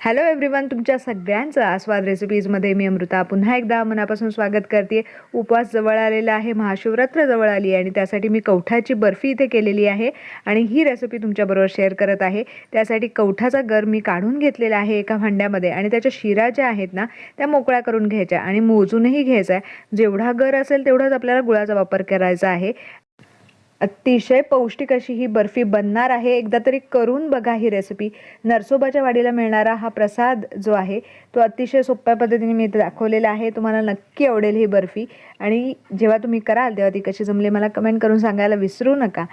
Hello everyone तुमच्या सगळ्यांचं आस्वाद रेसिपीजमध्ये मी अमृता. पुन्हा एकदा मनापासून स्वागत करते उपवास जवळ आलेला आहे महाशिवरात्र जवळ आली आहे आणि त्यासाठी मी कवठाची बर्फी इथे केलेली आहे आणि ही रेसिपी तुमच्याबरोबर शेअर करत आहे. त्यासाठी कवठाचा गर मी काढून घेतलेला आहे एका भांड्यामध्ये आणि त्याच्या शिरा ज्या आहेत ना त्या मोकळ्या करून घ्यायच्या आणि मोजूनही घ्यायचा आहे. जेवढा गर असेल तेवढाच आपल्याला गुळाचा वापर करायचा आहे. अतिशय पौष्टिक अशी ही बर्फी बनणार आहे. एकदा तरी करून बघा ही रेसिपी नरसोबाच्या वाडीला मिळणारा हा प्रसाद जो आहे तो अतिशय सोप्या पद्धतीने मी इथे दाखवलेला आहे. तुम्हाला नक्की आवडेल ही बर्फी. आणि जेव्हा तुम्ही कराल तेव्हा ती कशी जमली मला कमेंट करून सांगायला विसरू नका.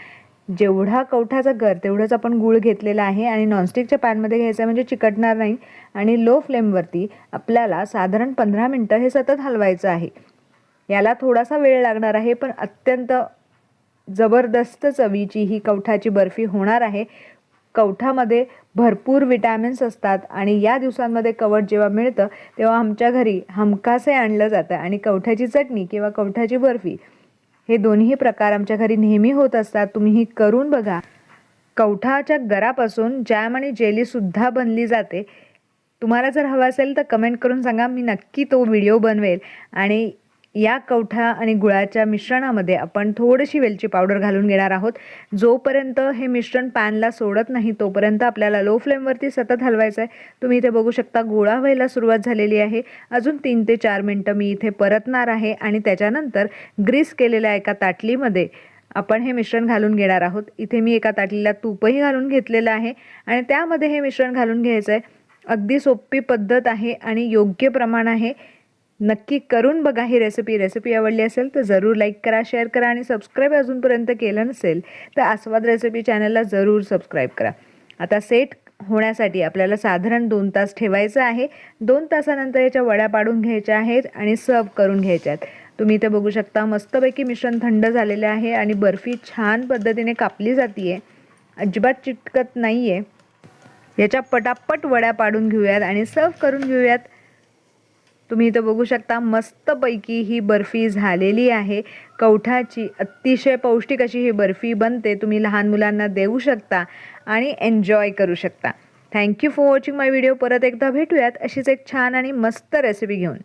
जेवढा कवठाचा घर तेवढंच आपण गूळ घेतलेला आहे. आणि नॉनस्टिकच्या पॅनमध्ये घ्यायचं म्हणजे चिकटणार नाही. आणि लो फ्लेमवरती आपल्याला साधारण पंधरा मिनटं हे सतत हलवायचं आहे. याला थोडासा वेळ लागणार आहे पण अत्यंत जबरदस्त चवीची ही कवठाची बर्फी होणार आहे. कवठामध्ये भरपूर विटॅमिन्स असतात आणि या दिवसांमध्ये कवट जेव्हा मिळतं तेव्हा आमच्या घरी हमखासे आणलं जातं आणि कवठाची चटणी किंवा कवठाची बर्फी हे दोन्ही प्रकार आमच्या घरी नेहमी होत असतात. तुम्ही ही करून बघा. कवठाच्या गरापासून जॅम आणि जेलीसुद्धा बनली जाते. तुम्हाला जर हवं असेल तर कमेंट करून सांगा. मी नक्की तो व्हिडिओ बनवेल आणि या कवठा आणि गुळाच्या मिश्रणामध्ये आपण थोडीशी वेलची पावडर घालून घेणार आहोत. जोपर्यंत हे मिश्रण पॅनला सोडत नाही तोपर्यंत आपल्याला लो फ्लेमवरती सतत हलवायचं आहे तुम्ही इथे बघू शकता गोळा व्हायला सुरुवात झालेली आहे. अजून तीन ते चार मिनटं मी इथे परतणार आहे आणि त्याच्यानंतर ग्रीस केलेल्या एका ताटलीमध्ये आपण हे मिश्रण घालून घेणार आहोत. इथे मी एका ताटलीला तूपही घालून घेतलेलं आहे आणि त्यामध्ये हे मिश्रण घालून घ्यायचं आहे अगदी सोपी पद्धत आहे आणि योग्य प्रमाण आहे. नक्की करून बघा ही रेसिपी रेसिपी आवडली असेल तर जरूर लाईक करा शेअर करा आणि सबस्क्राईब अजूनपर्यंत केलं नसेल तर आस्वाद रेसिपी चॅनलला जरूर सबस्क्राईब करा. आता सेट होण्यासाठी आपल्याला साधारण दोन तास ठेवायचं आहे. दोन तासानंतर याच्या वड्या पाडून घ्यायच्या आहेत आणि सर्व करून घ्यायच्या आहेत. तुम्ही इथे बघू शकता मस्तपैकी मिश्रण थंड झालेले आहे आणि बर्फी छान पद्धतीने कापली जाते आहे अजिबात चिटकत नाही आहे याच्या पटापट वड्या पाडून घेऊयात आणि सर्व करून घेऊयात. तुम्ही इथं बघू शकता मस्तपैकी ही बर्फी झालेली आहे. कवठाची अतिशय पौष्टिक अशी ही बर्फी बनते. तुम्ही लहान मुलांना देऊ शकता आणि एन्जॉय करू शकता. Thank you for watching my video परत एकदा भेटूयात. अशीच एक छान आणि मस्त रेसिपी घेऊन.